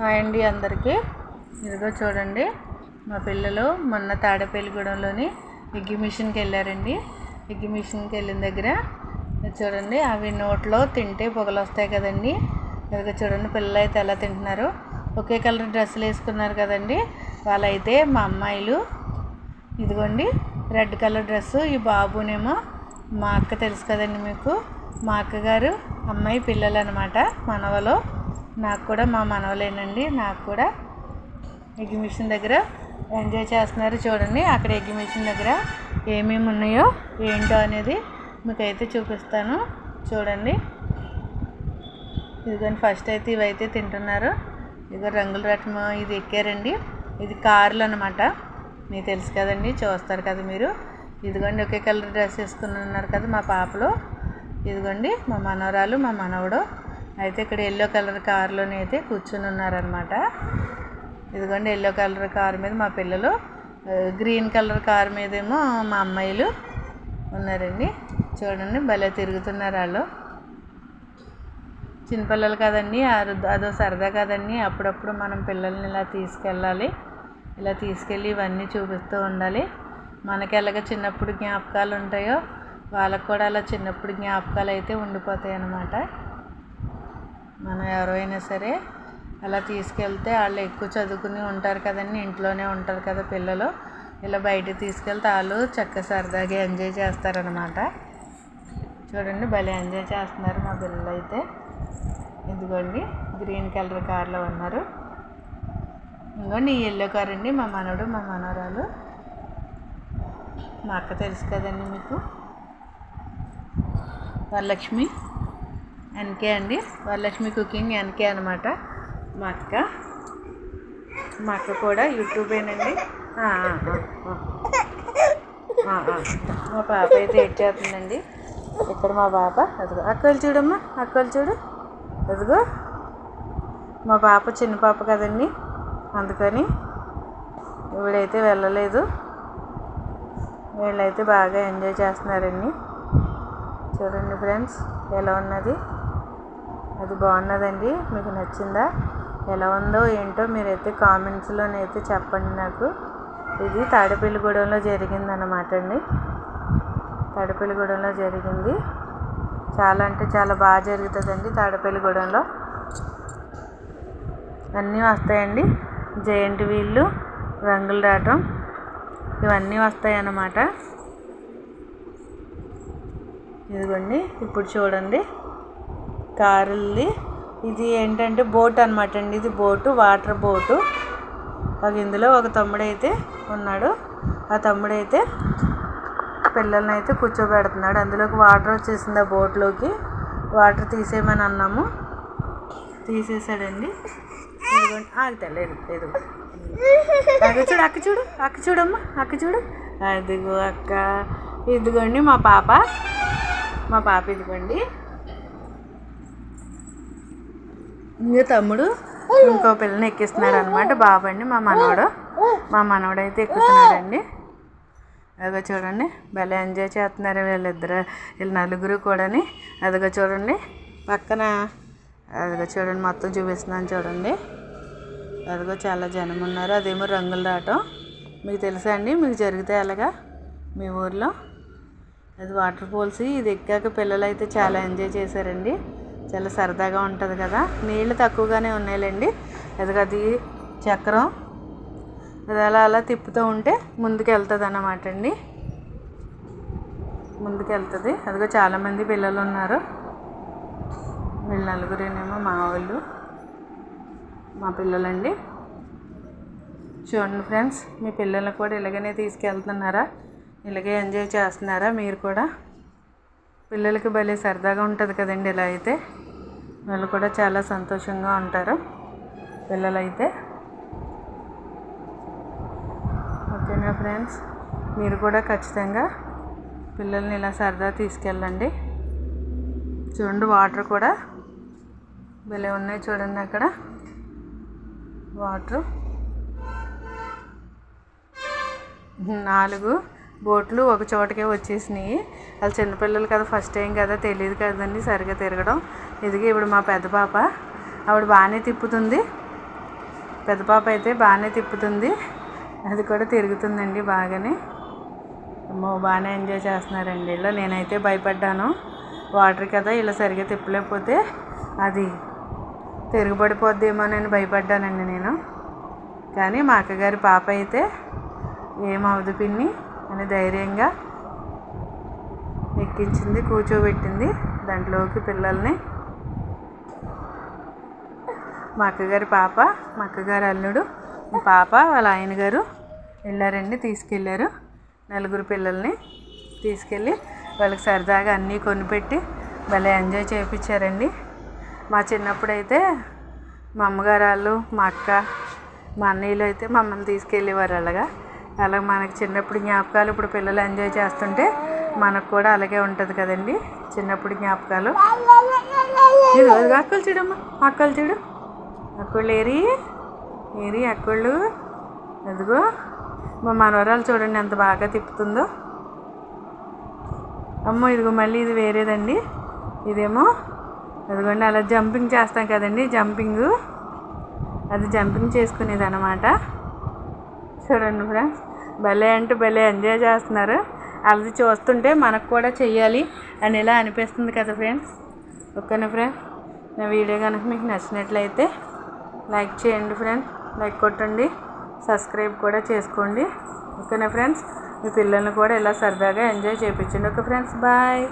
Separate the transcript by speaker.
Speaker 1: Hi అండి అందరికీ. ఇదిగో చూడండి మా పిల్లలు మొన్న తాడేపల్లిగూడెంలోని ఎగ్గి మిషన్కి వెళ్ళారండి. ఎగ్గి మిషన్కి వెళ్ళిన దగ్గర చూడండి అవి నోట్లో తింటే పొగలు వస్తాయి కదండి. ఇదిగో చూడండి పిల్లలు అయితే ఎలా తింటున్నారు. ఒకే కలర్ డ్రెస్సులు వేసుకున్నారు కదండి. వాళ్ళైతే మా అమ్మాయిలు. ఇదిగోండి రెడ్ కలర్ డ్రెస్సు. ఈ బాబునేమో మా అక్క తెలుసు కదండి మీకు. మా అక్కగారు అమ్మాయి పిల్లలు అనమాట మనవలో. నాకు కూడా మా మనవలేనండి. నాకు కూడా ఎగ్జిబిషన్ దగ్గర ఎంజాయ్ చేస్తున్నారు చూడండి. అక్కడ ఎగ్జిబిషన్ దగ్గర ఏమేమి ఉన్నాయో ఏంటో అనేది మీకైతే చూపిస్తాను. చూడండి. ఇదిగోండి ఫస్ట్ అయితే ఇవైతే తింటున్నారు. ఇదిగో రంగుల రత్నం ఇది ఎక్కారండి. ఇది కార్లు అనమాట మీకు తెలుసు కదండి చూస్తారు కదా మీరు. ఇదిగోండి ఒకే కలర్ డ్రెస్ వేసుకుని ఉన్నారు కదా మా పాపలు. ఇదిగోండి మా మనవరాలు మా మనవడు. అయితే ఇక్కడ ఎల్లో కలర్ కారులోనే అయితే కూర్చుని ఉన్నారనమాట ఇదిగోండి ఎల్లో కలర్ కారు మీద మా పిల్లలు గ్రీన్ కలర్ కారు మీదేమో మా అమ్మాయిలు ఉన్నారండి. చూడండి భలే తిరుగుతున్నారు వాళ్ళు. చిన్నపిల్లలు కదండి అదో సరదా కదండి. అప్పుడప్పుడు మనం పిల్లల్ని ఇలా తీసుకెళ్ళాలి. ఇలా తీసుకెళ్ళి ఇవన్నీ చూపిస్తూ ఉండాలి. మనకి ఎలాగ చిన్నప్పుడు జ్ఞాపకాలు ఉంటాయో వాళ్ళకు కూడా అలా చిన్నప్పుడు జ్ఞాపకాలు అయితే ఉండిపోతాయి అన్నమాట మనం ఎవరైనా సరే అలా తీసుకెళ్తే వాళ్ళు ఎక్కువ చదువుకుని ఉంటారు కదండి ఇంట్లోనే ఉంటారు కదా పిల్లలు. ఇలా బయటకు తీసుకెళ్తే వాళ్ళు చక్క సరదాగా ఎంజాయ్ చేస్తారనమాట చూడండి భలే ఎంజాయ్ చేస్తున్నారు మా పిల్లలు అయితే ఇదిగోండి గ్రీన్ కలర్ కార్లో ఉన్నారు. ఇంకోండి ఈ ఎల్లో కార్ అండి మా మనవడు మా మనవరాలు. మా అక్క తెలుసు కదండి మీకు? వరలక్ష్మి. ఎన్కే అండి. వరలక్ష్మి కుకింగ్ ఎన్కే అనమాట మా అక్క. మా అక్క కూడా యూట్యూబేనండి. మా పాప అయితే ఏడ్ చేస్తుందండి. ఇక్కడ మా పాప. అదిగో. అక్కలు చూడమ్మా. అక్కలు చూడు. అదిగో. మా పాప చిన్న పాప కదండి. అందుకని ఇవిడైతే వెళ్ళలేదు. వీళ్ళైతే బాగా ఎంజాయ్ చేస్తున్నారండి. చూడండి ఫ్రెండ్స్ ఎలా ఉన్నది? అది బాగున్నదండి. మీకు నచ్చిందా? ఎలా ఉందో ఏంటో మీరైతే కామెంట్స్లోనైతే చెప్పండి నాకు. ఇది తాడేపల్లిగూడెంలో జరిగిందన్నమాట అండి. తాడేపల్లిగూడెంలో జరిగింది. చాలా అంటే చాలా బాగా జరుగుతుందండి తాడేపల్లిగూడెంలో. అన్నీ వస్తాయండి. జయంట్ వీళ్ళు రంగులు రావటం ఇవన్నీ వస్తాయి అన్నమాట ఇదిగోండి ఇప్పుడు చూడండి. కారుల్ది ఇది ఏంటంటే బోట్ అనమాట అండి. ఇది బోటు వాటర్ బోటు. ఒక ఇందులో ఒక తమ్ముడైతే ఉన్నాడు. ఆ తమ్ముడైతే పిల్లల్ని అయితే కూర్చోబెడుతున్నాడు అందులోకి వాటర్ వచ్చేసింది ఆ బోట్లోకి. వాటర్ తీసేయమని అన్నాము. తీసేసాడండి. ఇదిగోండి. లేదు లేదు అక్క చూడు అక్క చూడు అక్క చూడమ్మా అక్క చూడు. అదిగో అక్క. ఇదిగోండి మా పాప. మా పాప ఇదిగోండి. ఇంకో తమ్ముడు? ఇంకో పిల్లని ఎక్కిస్తున్నాడు అనమాట బాబండి మా మనవడు. మా మనవడు అయితే ఎక్కుతున్నాడండి. అదిగో చూడండి భలే ఎంజాయ్ చేస్తున్నారు వీళ్ళిద్దరు. వీళ్ళు నలుగురు కూడాని. అదిగో చూడండి పక్కన. అదిగో చూడండి మొత్తం చూపిస్తున్నాను చూడండి. అదిగో చాలా జనం ఉన్నారు. అదేమో రంగులు రావటం. మీకు తెలుసా అండి? మీకు జరిగితే అలాగా మీ ఊర్లో? అది వాటర్ ఫాల్స్ ఇది ఎక్కాక పిల్లలు అయితే చాలా ఎంజాయ్ చేశారండి. చాలా సరదాగా ఉంటుంది కదా? నీళ్ళు తక్కువగానే ఉన్నాయిలేండి. అది చక్రం. అది అలా అలా తిప్పుతూ ఉంటే ముందుకు వెళ్తుంది అన్నమాట అండి. ముందుకు వెళ్తుంది అదిగో చాలామంది పిల్లలు ఉన్నారు. వీళ్ళు నలుగురేనేమో మా వాళ్ళు మా పిల్లలండి. చూడండి ఫ్రెండ్స్ మీ పిల్లల్ని కూడా ఇలాగనే తీసుకెళ్తున్నారా? ఇలాగే ఎంజాయ్ చేస్తున్నారా మీరు కూడా? పిల్లలకి భలే సరదాగా ఉంటుంది కదండి ఇలా అయితే. వాళ్ళు కూడా చాలా సంతోషంగా ఉంటారు పిల్లలైతే. ఓకేనా ఫ్రెండ్స్? మీరు కూడా ఖచ్చితంగా పిల్లల్ని ఇలా సరదా తీసుకెళ్ళండి. చూడండి వాటర్ కూడా భలే ఉన్నాయి చూడండి అక్కడ. వాటర్. నాలుగు బోట్లు ఒక చోటకే వచ్చేసినాయి. వాళ్ళు చిన్నపిల్లలు కదా ఫస్ట్ టైం కదా తెలియదు కదండి సరిగా తిరగడం. ఇదిగో ఇప్పుడు మా పెద్ద పాప ఆవిడ బాగానే తిప్పుతుంది. పెద్ద పాప అయితే బాగానే తిప్పుతుంది. అది కూడా తిరుగుతుందండి బాగానే. అమ్మో బాగానే ఎంజాయ్ చేస్తున్నారండి ఇలా నేనైతే భయపడ్డాను. వాటర్ కదా ఇలా సరిగా తిప్పలేకపోతే అది తిరుగుబడిపోద్దేమోనని భయపడ్డానండి నేను. కానీ మా అక్కగారి పాప అయితే ఏమవదు పిన్ని. అని ధైర్యంగా ఎక్కించింది కూర్చోబెట్టింది దాంట్లోకి పిల్లల్ని. మా అక్కగారి పాప మా అక్కగారి అల్లుడు మా పాప వాళ్ళ ఆయన గారు వెళ్ళారండి తీసుకెళ్ళారు. నలుగురు పిల్లల్ని తీసుకెళ్ళి వాళ్ళకి సరదాగా అన్నీ కొనిపెట్టి భలే ఎంజాయ్ చేయించారండి మా చిన్నప్పుడైతే మా అమ్మగారు వాళ్ళు మా అక్క మా అన్నయ్యలు అయితే మమ్మల్ని తీసుకెళ్ళేవారు అలాగా. అలా మనకి చిన్నప్పుడు జ్ఞాపకాలు ఇప్పుడు పిల్లలు ఎంజాయ్ చేస్తుంటే మనకు కూడా అలాగే ఉంటుంది కదండి. చిన్నప్పుడు జ్ఞాపకాలు. ఇదిగో అక్కలు చూడమ్మా. అక్కలు చూడు. అక్కళ్ళు ఏరి ఏరి అక్కళ్ళు. అదిగో మా మనవరాలు చూడండి ఎంత బాగా తిప్పుతుందో. అమ్మో ఇదిగో మళ్ళీ ఇది వేరేదండి. ఇదేమో అదిగోండి అలా జంపింగ్ చేస్తాం కదండి జంపింగ్ అది జంపింగ్ చేసుకునేది అనమాట చూడండి ఫ్రెండ్స్. భలే అంటే భలే ఎంజాయ్ చేస్తున్నారు. అది చూస్తుంటే మనకు కూడా చెయ్యాలి అని ఇలా అనిపిస్తుంది కదా ఫ్రెండ్స్. ఓకేనా ఫ్రెండ్స్ నా వీడియో కనుక మీకు నచ్చినట్లయితే లైక్ చేయండి ఫ్రెండ్స్ లైక్ కొట్టండి. సబ్స్క్రైబ్ కూడా చేసుకోండి. ఓకేనా ఫ్రెండ్స్? మీ పిల్లల్ని కూడా ఇలా సరదాగా ఎంజాయ్ చేయించండి ఓకే ఫ్రెండ్స్ బాయ్.